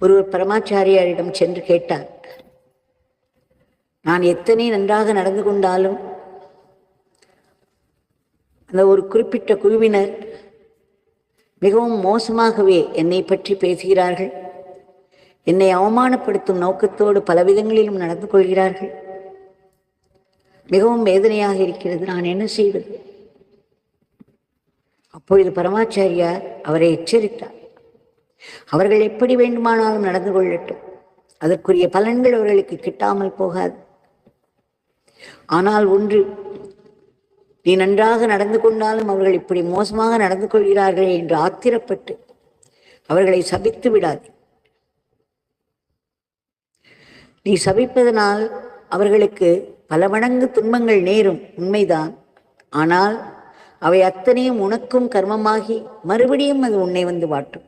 ஒருவர் பரமாச்சாரியாரிடம் சென்று கேட்டார். நான் எத்தனை நன்றாக நடந்து கொண்டாலும் அந்த ஒரு குறிப்பிட்ட குழுவினர் மிகவும் மோசமாகவே என்னை பற்றி பேசுகிறார்கள். என்னை அவமானப்படுத்தும் நோக்கத்தோடு பல விதங்களிலும் நடந்து கொள்கிறார்கள். மிகவும் வேதனையாக இருக்கிறது. நான் என்ன செய்வது? அப்பொழுது பரமாச்சாரியார் அவரை எச்சரித்தார். அவர்கள் எப்படி வேண்டுமானாலும் நடந்து கொள்ளட்டும். அதற்குரிய பலன்கள் அவர்களுக்கு கிட்டாமல் போகாது. ஆனால் ஒன்று நீ நன்றாக நடந்து கொண்டாலும் அவர்கள் இப்படி மோசமாக நடந்து கொள்கிறார்களே என்று ஆத்திரப்பட்டு அவர்களை சபித்து விடாது. நீ சபிப்பதனால் அவர்களுக்கு பல மடங்கு துன்பங்கள் நேரும் உண்மைதான். ஆனால் அவை அத்தனையும் உனக்கும் கர்மமாகி மறுபடியும் அது உன்னை வந்து வாட்டும்.